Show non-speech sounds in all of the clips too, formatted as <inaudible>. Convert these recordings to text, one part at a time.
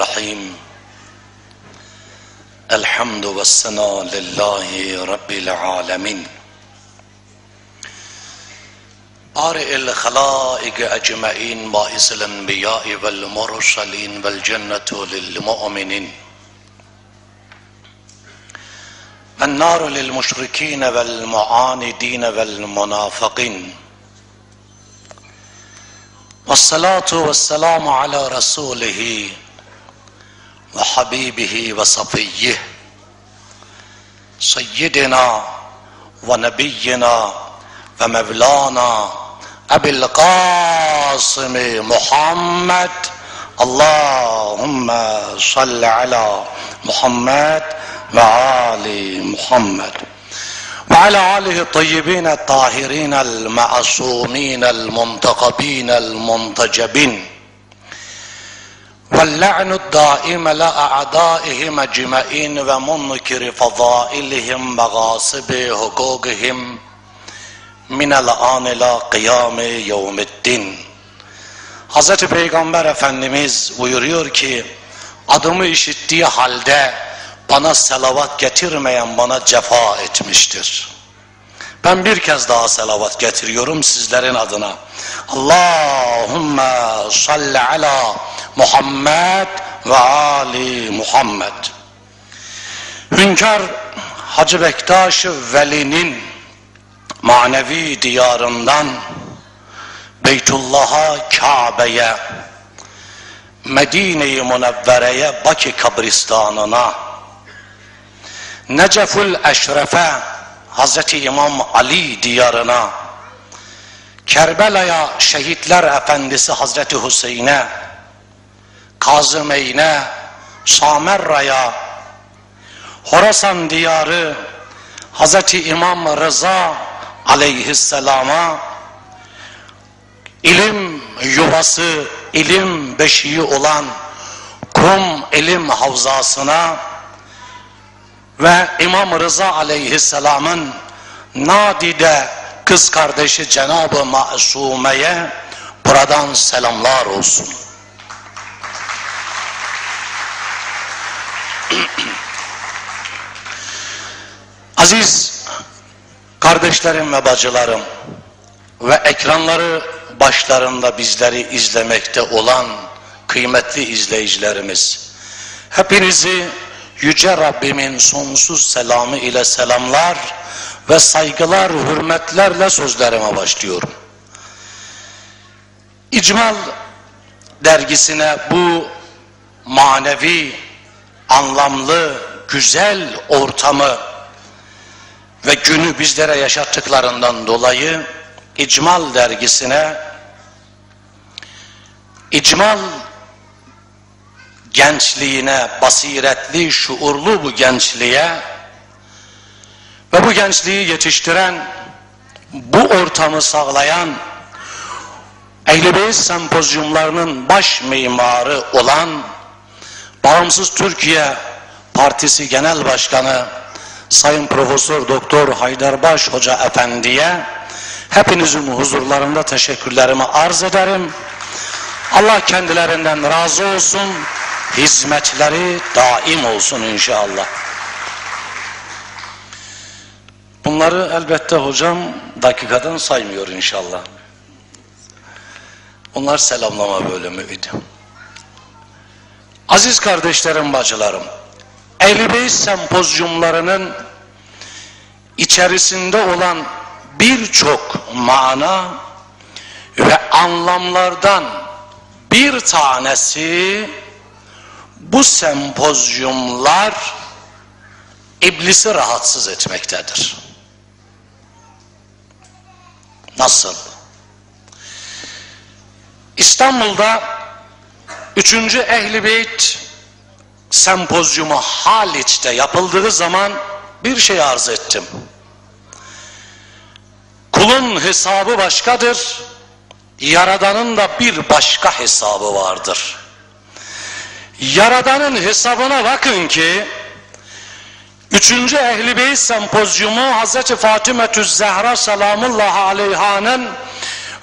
الرحيم. الحمد والثناء لله رب العالمين. بارئ الخلائق أجمعين بائس الأنبياء والمرسلين والجنة للمؤمنين. النار للمشركين والمعاندين والمنافقين. والصلاة والسلام على رسوله وحبيبه وصفيه سيدنا ونبينا ومولانا أبي القاسم محمد. اللهم صل على محمد وآل محمد. وعلى آله الطيبين الطاهرين المعصومين المنتقبين المنتجبين. واللعن الدائم لأعدائهم أجمعين ومنكر فضائلهم وغاصب حقوقهم من الآن إلى قيام يوم الدين Hazreti Peygamber Efendimiz buyuruyor ki adımı işittiği halde bana selavat getirmeyen bana cefa etmiştir. Ben bir kez daha selavat getiriyorum sizlerin adına. Allahümme salli ala Muhammed ve Ali Muhammed. Hünkar Hacı Bektaş Veli'nin manevi diyarından Beytullah'a, Kabe'ye, Medine-i Münevvere'ye, Bakı kabristanına, Necefül Eşref'e, Hazreti İmam Ali diyarına, Kerbela'ya şehitler efendisi Hazreti Hüseyin'e, Kazımeyn'e, Samerra'ya, Horasan diyarı Hazreti İmam Rıza aleyhisselama, ilim yuvası, ilim beşiği olan Kum ilim havzasına, ve İmam Rıza aleyhisselamın nadide kız kardeşi Cenab-ı Masume'ye buradan selamlar olsun. <clears throat> Aziz kardeşlerim ve bacılarım ve ekranları başlarında bizleri izlemekte olan kıymetli izleyicilerimiz hepinizi Yüce Rabbimin sonsuz selamı ile selamlar ve saygılar, hürmetlerle sözlerime başlıyorum. İcmal dergisine bu manevi, anlamlı, güzel ortamı ve günü bizlere yaşattıklarından dolayı İcmal dergisine İcmal gençliğine, basiretli, şuurlu bu gençliğe ve bu gençliği yetiştiren, bu ortamı sağlayan Ehl-i sempozyumlarının baş mimarı olan Bağımsız Türkiye Partisi Genel Başkanı Sayın Profesör Doktor Haydarbaş Hoca Efendi'ye hepinizin huzurlarında teşekkürlerimi arz ederim. Allah kendilerinden razı olsun hizmetleri daim olsun inşallah. Bunları elbette hocam dakikadan saymıyor inşallah. Onlar selamlama bölümüydü. Aziz kardeşlerim, bacılarım, Ehl-i sempozyumlarının içerisinde olan birçok mana ve anlamlardan bir tanesi bu sempozyumlar iblisi rahatsız etmektedir. Nasıl? İstanbul'da 3. Ehli Beyt sempozyumu Haliç'te yapıldığı zaman bir şey arz ettim. Kulun hesabı başkadır, Yaradan'ın da bir başka hesabı vardır. Yaradan'ın hesabına bakın ki Üçüncü Ehli Beyt Sempozyumu Hazreti Fatimetü Zehra Salamullahi Aleyha'nın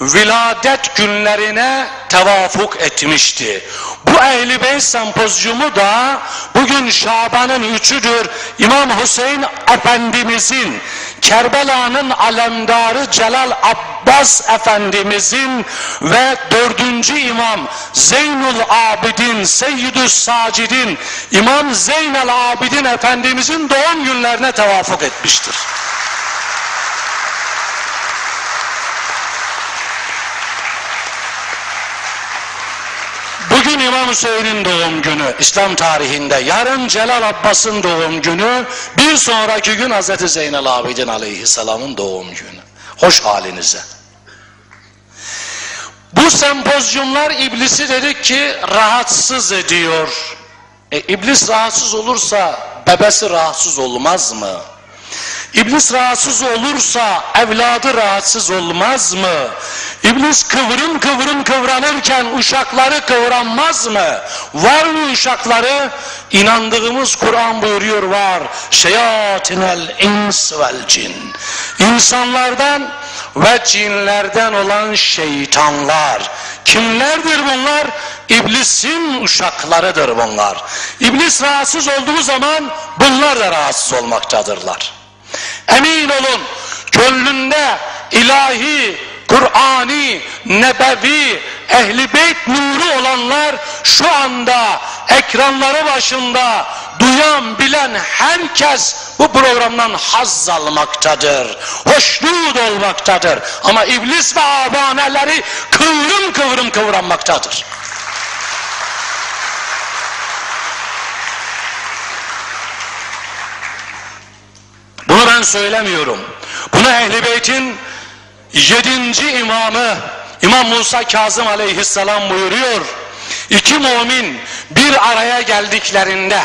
viladet günlerine tevafuk etmişti. Bu Ehli Beyt sempozyumu da bugün Şaban'ın üçüdür. İmam Hüseyin Efendimizin Kerbela'nın alemdarı Celal Abbas Efendimizin ve dördüncü imam Zeynul Abidin, Seyyidü Sacidin, İmam Zeynel Abidin Efendimizin doğum günlerine tevafuk etmiştir. Bugün İmam Hüseyin'in doğum günü İslam tarihinde. Yarın Celal Abbas'ın doğum günü. Bir sonraki gün Hz. Zeynel Abidin Aleyhisselam'ın doğum günü. Hoş halinize. Bu sempozyumlar iblisi dedik ki rahatsız ediyor. E, iblis rahatsız olursa bebesi rahatsız olmaz mı? İblis rahatsız olursa evladı rahatsız olmaz mı? İblis kıvrım kıvrım kıvranırken uşakları kıvranmaz mı? Var mı uşakları? İnandığımız Kur'an buyuruyor var. Şeyatinel ins vel cin. İnsanlardan ve cinlerden olan şeytanlar. Kimlerdir bunlar? İblisin uşaklarıdır bunlar. İblis rahatsız olduğu zaman bunlar da rahatsız olmaktadırlar. Emin olun gönlünde ilahi, Kur'ani, nebevi, ehli beyt nuru olanlar şu anda ekranları başında duyan bilen herkes bu programdan haz almaktadır. Hoşnut olmaktadır. Ama iblis ve abaneleri kıvrım kıvrım kıvranmaktadır. Ben söylemiyorum. Bunu Ehl-i Beyt'in yedinci imamı İmam Musa Kazım aleyhisselam buyuruyor. İki mümin bir araya geldiklerinde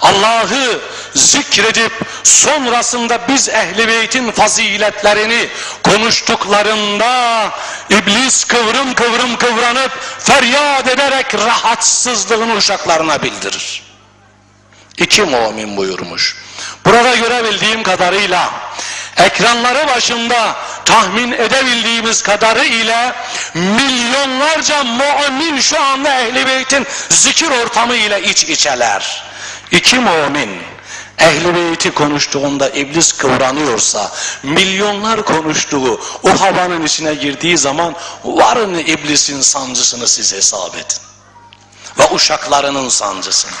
Allah'ı zikredip sonrasında biz ehli beytin faziletlerini konuştuklarında iblis kıvrım kıvrım kıvranıp feryat ederek rahatsızlığını uşaklarına bildirir. İki mümin buyurmuş. Burada görebildiğim kadarıyla ekranları başında tahmin edebildiğimiz kadarıyla milyonlarca mümin şu anda ehli beytin zikir ortamı ile iç içeler. İki mümin ehli beyti konuştuğunda iblis kıvranıyorsa milyonlar konuştuğu o havanın içine girdiği zaman varın iblisin sancısını siz hesap edin. Ve uşaklarının sancısını.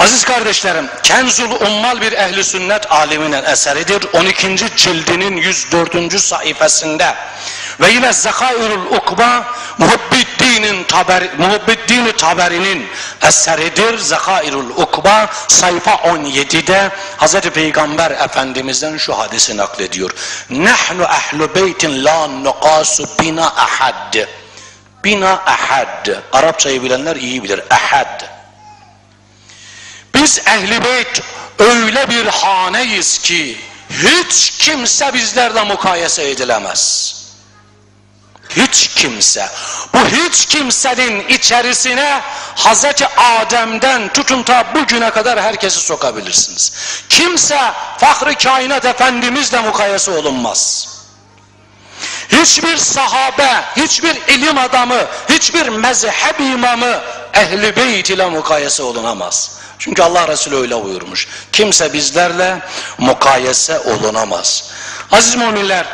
Aziz kardeşlerim, Kenzul Ummal bir ehli sünnet aliminin eseridir. 12. cildinin 104. sayfasında ve yine Zekairul Ukba Muhibbiddin'in Taberi, Muhibbiddin Taberi'nin eseridir. Zekairul Ukba sayfa 17'de Hz. Peygamber Efendimiz'den şu hadisi naklediyor. Nahnu ehlu beytin la nuqasu bina ahad. Bina ahad. Arapçayı bilenler iyi bilir. Ahad. Biz ehli beyt öyle bir haneyiz ki hiç kimse bizlerle mukayese edilemez. Hiç kimse. Bu hiç kimsenin içerisine Hazreti Adem'den tutun ta bugüne kadar herkesi sokabilirsiniz. Kimse Fahri Kainat Efendimizle mukayese olunmaz. Hiçbir sahabe, hiçbir ilim adamı, hiçbir mezhep imamı ehli beyt ile mukayese olunamaz. Çünkü Allah Resulü öyle buyurmuş. Kimse bizlerle mukayese olunamaz. Aziz müminler,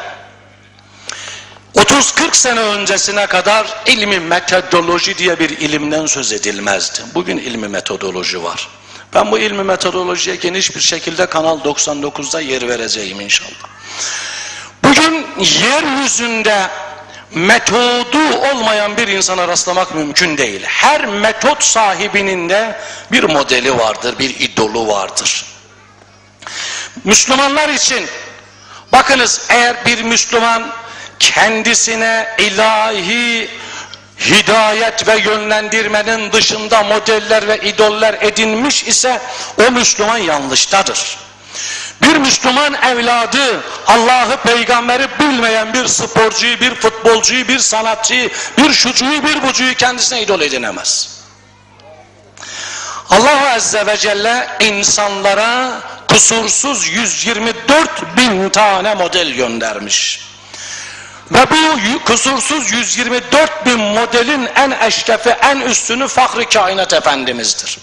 30-40 sene öncesine kadar ilmi metodoloji diye bir ilimden söz edilmezdi. Bugün ilmi metodoloji var. Ben bu ilmi metodolojiye geniş bir şekilde Kanal 99'da yer vereceğim inşallah. Bugün yeryüzünde metodu olmayan bir insana rastlamak mümkün değil. Her metot sahibinin de bir modeli vardır, bir idolu vardır. Müslümanlar için bakınız eğer bir Müslüman kendisine ilahi hidayet ve yönlendirmenin dışında modeller ve idoller edinmiş ise o Müslüman yanlıştadır. Bir Müslüman evladı Allah'ı peygamberi bilmeyen bir sporcuyu, bir futbolcuyu, bir sanatçıyı, bir şucuyu, bir bucuyu kendisine idol edinemez. Allah Azze ve Celle insanlara kusursuz 124 bin tane model göndermiş. Ve bu kusursuz 124 bin modelin en eşrefi, en üstünü Fahri Kainat Efendimiz'dir.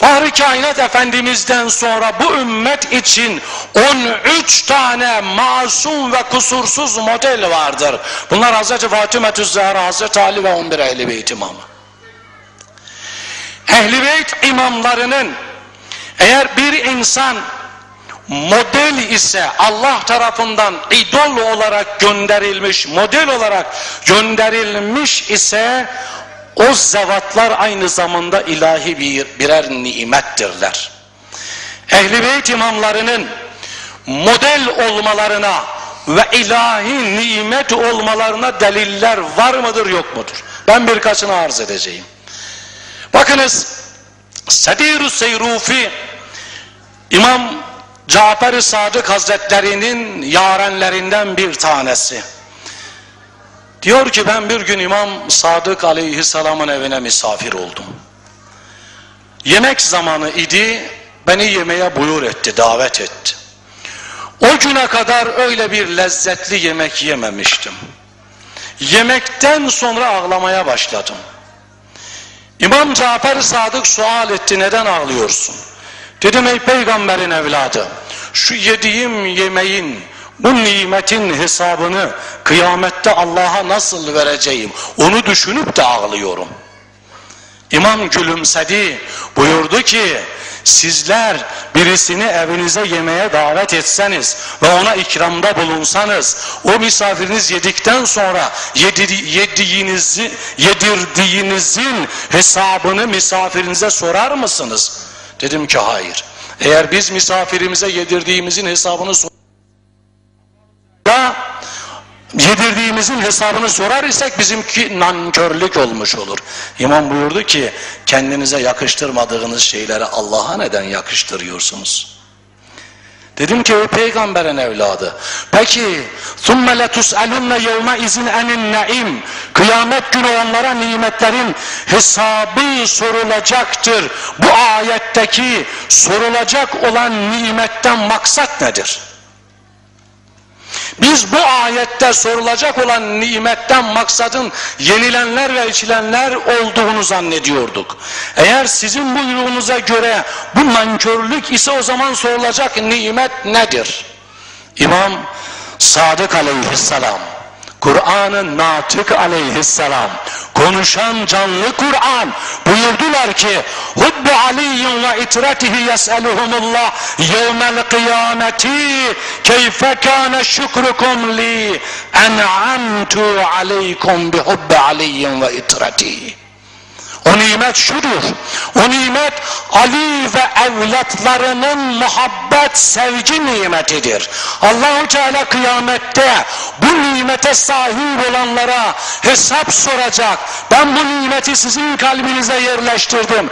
Fahri Kainat Efendimiz'den sonra bu ümmet için 13 tane masum ve kusursuz model vardır. Bunlar Hz. Fatıma Zahra, Hz. Ali ve 11 Ehl-i Beyt imamı. Ehl-i Beyt imamlarının eğer bir insan model ise Allah tarafından idol olarak gönderilmiş, model olarak gönderilmiş ise o zevatlar aynı zamanda ilahi bir, birer nimettirler. Ehl-i Beyt imamlarının model olmalarına ve ilahi nimet olmalarına deliller var mıdır yok mudur? Ben birkaçını arz edeceğim. Bakınız Sedir-i Seyrufi İmam Cafer-i Sadık Hazretlerinin yarenlerinden bir tanesi. Diyor ki ben bir gün İmam Sadık Aleyhisselam'ın evine misafir oldum. Yemek zamanı idi, beni yemeğe buyur etti, davet etti. O güne kadar öyle bir lezzetli yemek yememiştim. Yemekten sonra ağlamaya başladım. İmam Cafer Sadık sual etti, neden ağlıyorsun? Dedim ey peygamberin evladı, şu yediğim yemeğin, bu nimetin hesabını kıyamette Allah'a nasıl vereceğim onu düşünüp de ağlıyorum. İmam gülümsedi buyurdu ki sizler birisini evinize yemeğe davet etseniz ve ona ikramda bulunsanız o misafiriniz yedikten sonra yediğinizi, yedirdiğinizin hesabını misafirinize sorar mısınız? Dedim ki hayır. Eğer biz misafirimize yedirdiğimizin hesabını sor da yedirdiğimizin hesabını sorar isek bizimki nankörlük olmuş olur. İmam buyurdu ki kendinize yakıştırmadığınız şeyleri Allah'a neden yakıştırıyorsunuz? Dedim ki o peygamberin evladı. Peki ثُمَّ لَتُسْأَلُنَّ يَوْمَ اِذٍ اَنِ النَّعِيمِ Kıyamet günü onlara nimetlerin hesabı sorulacaktır. Bu ayetteki sorulacak olan nimetten maksat nedir? Biz bu ayette sorulacak olan nimetten maksadın yenilenler ve içilenler olduğunu zannediyorduk. Eğer sizin buyruğunuza göre bu nankörlük ise o zaman sorulacak nimet nedir? İmam Sadık aleyhisselam Kur'an'ın natık aleyhisselam konuşan canlı Kur'an buyurdular ki Hubbu aliyyin ve itratihi yes'eluhumullah yevmel kıyameti keyfe kâne şükrukum li en'amtu aleykum bi hubbi aliyyin ve itratihi o nimet şudur. O nimet Ali ve evlatlarının muhabbet, sevgi nimetidir. Allahu Teala kıyamette bu nimete sahip olanlara hesap soracak. Ben bu nimeti sizin kalbinize yerleştirdim.